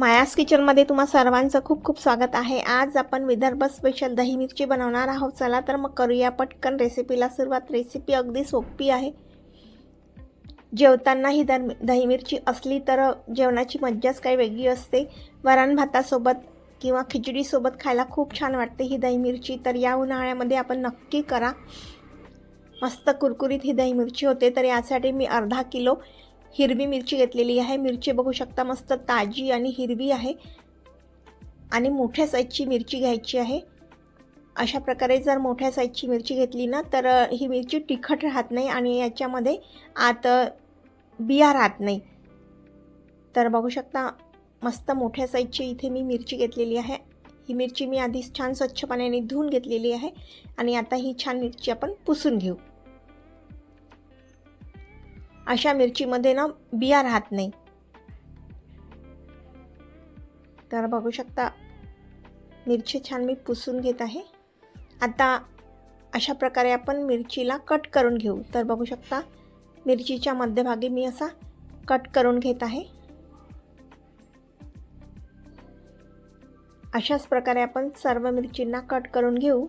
मायास किचनमध्ये तुम्हा सर्वांचं खूप खूप स्वागत आहे. आज आपण विदर्भ स्पेशल दही मिरची बनवणार आहोत. चला तर मग करूया पटकन रेसिपीला सुरुवात. रेसिपी अगदी सोपी आहे. जेवताना ही दर दही मिरची असली तर जेवणाची मज्जाच काही वेगळी असते. वरण भातासोबत किंवा खिचडीसोबत खायला खूप छान वाटते ही दही मिरची. तर या उन्हाळ्यामध्ये आपण नक्की करा. मस्त कुरकुरीत ही दही मिरची होते तर यासाठी मी अर्धा किलो हिरवी मिरची घेतलेली आहे. मिरची बघू शकता मस्त ताजी आणि हिरवी आहे. आणि मोठ्या साईजची मिरची घ्यायची आहे. अशा प्रकारे जर मोठ्या साईजची मिरची घेतली ना तर ही मिरची तिखट राहत नाही आणि याच्यामध्ये आत बिया राहत नाही. तर बघू शकता मस्त मोठ्या साईजची इथे मी मिरची घेतलेली आहे. ही मिरची मी आधी छान स्वच्छ पाण्याने धुवून घेतलेली आहे. आणि आता ही छान मिरची आपण पुसून घेऊ. अशा मिरचीमध्ये ना बिया राहत नाही. तर बघू शकता मिरची छान मी पुसून घेत आहे. आता अशा प्रकारे आपण मिरचीला कट करून घेऊ. तर बघू शकता मिरचीच्या मध्यभागी मी असा कट करून घेत आहे. अशाच प्रकारे आपण सर्व मिरचींना कट करून घेऊ.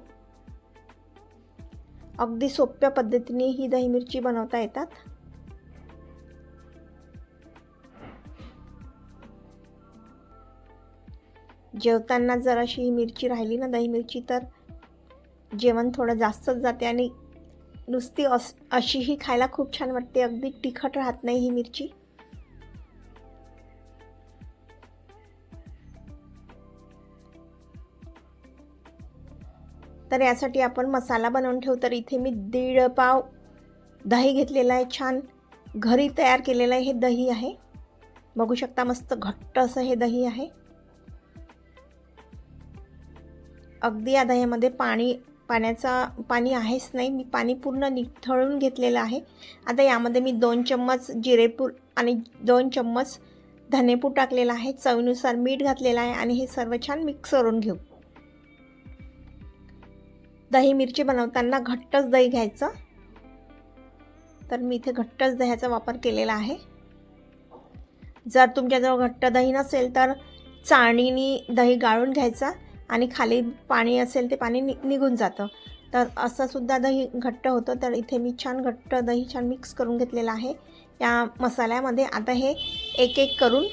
अगदी सोप्या पद्धतीने ही दही मिरची बनवता येतात. जेवताना जर अशी ही मिरची राहिली ना दही मिरची तर जेवण थोडं जास्तच जाते आणि नुसती अस अशीही खायला खूप छान वाटते. अगदी तिखट राहत नाही ही मिरची. तर यासाठी आपण मसाला बनवून ठेवू. तर इथे मी दीड पाव दही घेतलेलं आहे छान. घरी तयार केलेलं आहे हे दही आहे. बघू शकता मस्त घट्ट असं हे दही आहे. अगदी या दह्यामध्ये पाणी पाण्याचा पाणी आहेच नाही. मी पाणी पूर्ण निथळून घेतलेलं आहे. आता यामध्ये मी दोन चम्मच जिरेपूर आणि दोन चम्मच धनेपूर टाकलेला आहे. चवीनुसार मीठ घातलेलं आहे आणि हे सर्व छान मिक्स करून घेऊ. दही मिरची बनवताना घट्टच दही घ्यायचं. तर मी इथे घट्टच दह्याचा वापर केलेला आहे. जर तुमच्याजवळ घट्ट दही नसेल तर चाणीनी दही गाळून घ्यायचा. आणि खाली पाणी असेल ते पाणी नि निघून जातं. तर असंसुद्धा दही घट्ट होतं. तर इथे मी छान घट्ट दही छान मिक्स करून घेतलेलं आहे. या मसाल्यामध्ये आता हे एक एक करून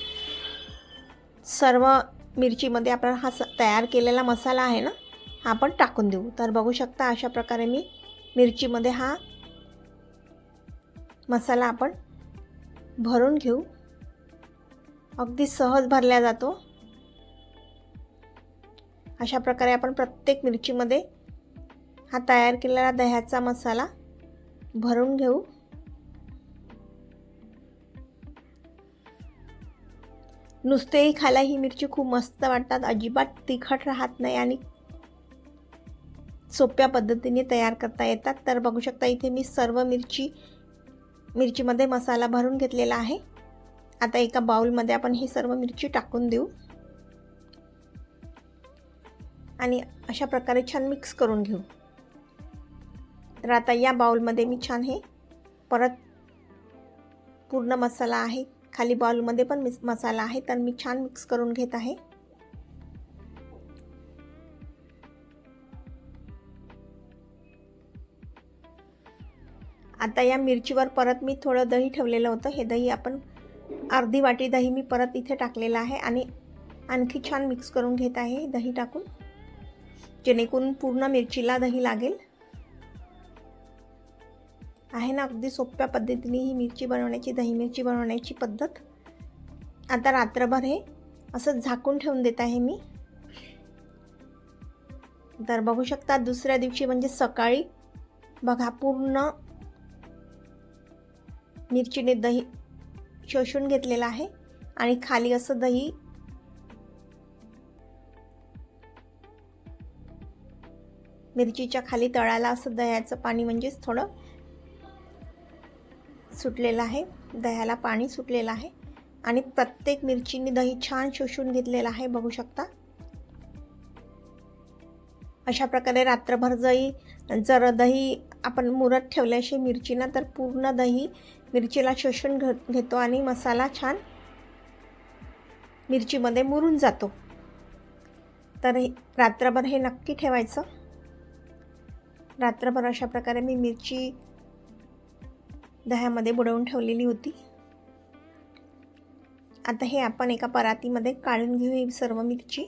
सर्व मिरचीमध्ये आपण हा स तयार केलेला मसाला आहे ना हा आपण टाकून देऊ. तर बघू शकता अशा प्रकारे मी मिरचीमध्ये हा मसाला आपण भरून घेऊ. अगदी सहज भरला जातो. अशा प्रकारे आपण प्रत्येक मिरचीमध्ये हा तयार केलेला दह्याचा मसाला भरून घेऊ. नुसतेही खायला ही मिरची खूप मस्त वाटतात अजिबात तिखट राहत नाही आणि सोप्या पद्धतीने तयार करता येतात. तर बघू शकता इथे मी सर्व मिरची मिरचीमध्ये मसाला भरून घेतलेला आहे. आता एका बाउलमध्ये आपण ही सर्व मिरची टाकून देऊ. आणि अशा प्रकारे छान मिक्स करून घेऊ. तर आता या बाउलमध्ये मी छान हे परत पूर्ण मसाला आहे. खाली बाउलमध्ये पण मिस मसाला आहे. तर मी छान मिक्स करून घेत आहे. आता या मिरचीवर परत मी थोडं दही ठेवलेलं होतं. हे दही आपण अर्धी वाटी दही मी परत इथे टाकलेलं आहे आणि आणखी छान मिक्स करून घेत आहे दही टाकून. जेणेकरून पूर्ण मिरचीला दही लागेल. आहे ना अगदी सोप्या पद्धतीने ही मिरची बनवण्याची दही मिरची बनवण्याची पद्धत. आता रात्रभर हे असं झाकून ठेवून देत आहे मी. तर बघू शकता दुसऱ्या दिवशी म्हणजे सकाळी बघा पूर्ण मिरचीने दही शोषून घेतलेलं आहे. आणि खाली असं दही मिरचीच्या खाली तळाला असं दह्याचं पाणी म्हणजेच थोडं सुटलेलं आहे. दह्याला पाणी सुटलेलं आहे. आणि प्रत्येक मिरचीने दही छान शोषून घेतलेलं आहे बघू शकता. अशा प्रकारे रात्रभर जरी जर दही आपण मुरत ठेवल्याशी मिरचीना तर पूर्ण दही मिरचीला शोषून घ घेतो आणि मसाला छान मिरचीमध्ये मुरून जातो. तर हे रात्रभर हे नक्की ठेवायचं. रात्रभर अशा प्रकारे मी मिरची दह्यामध्ये बुडवून ठेवलेली होती. आता हे आपण एका परातीमध्ये काढून घेऊ ही सर्व मिरची.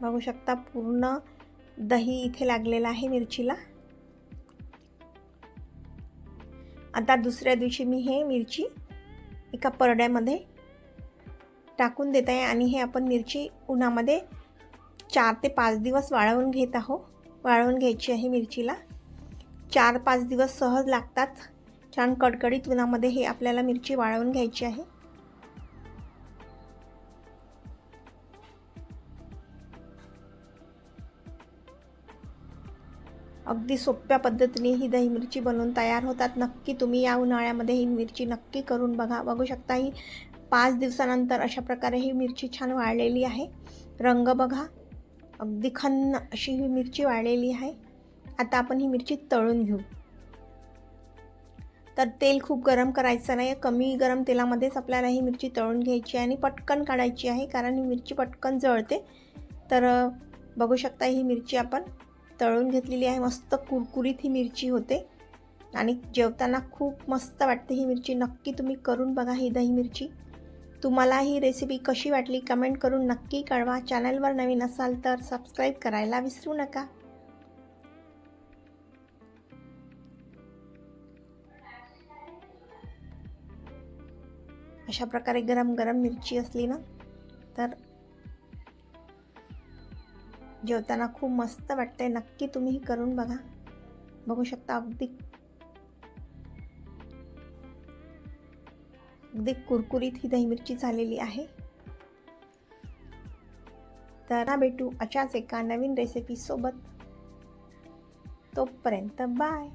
बघू शकता पूर्ण दही इथे लागलेलं आहे मिरचीला. आता दुसऱ्या दिवशी मी हे मिरची एका परड्यामध्ये टाकून देत आहे आणि हे आपण मिरची उन्हामध्ये चार ते पाच दिवस वाळवून घेत आहो वाळवून घ्यायची आहे मिरचीला. चार पाच दिवस सहज लागतात. छान कडकडीत उन्हामध्ये हे आपल्याला मिरची वाळवून घ्यायची आहे. अगदी सोप्या पद्धतीने ही दही मिरची बनवून तयार होतात. नक्की तुम्ही या उन्हाळ्यामध्ये ही मिरची नक्की करून बघा. बघू शकता ही पाच दिवसानंतर अशा प्रकारे ही मिरची छान वाळलेली आहे. रंग बघा अगदी खन्न अशी ही मिरची वाळलेली आहे. आता आपण ही मिरची तळून घेऊ. तर तेल खूप गरम करायचं नाही कमी गरम तेलामध्येच आपल्याला ही मिरची तळून घ्यायची आहे आणि पटकन काढायची आहे कारण ही मिरची पटकन जळते. तर बघू शकता ही मिरची आपण तळून घेतलेली आहे. मस्त कुरकुरीत ही मिरची होते. आणि जेवताना खूप मस्त वाटते ही मिरची. नक्की तुम्ही करून बघा ही दही मिरची. तुम्हाला ही रेसिपी कशी वाटली कमेंट करून नक्की कळवा. चॅनलवर नवीन असाल तर सबस्क्राईब करायला विसरू नका. अशा प्रकारे गरम गरम मिरची असली ना तर जेवताना खूप मस्त वाटते नक्की तुम्ही करून बघा. बघू शकता अगदी अगदी कुरकुरीत ही दही मिरची झालेली आहे. तर भेटू अशाच एका नवीन रेसिपीसोबत तोपर्यंत बाय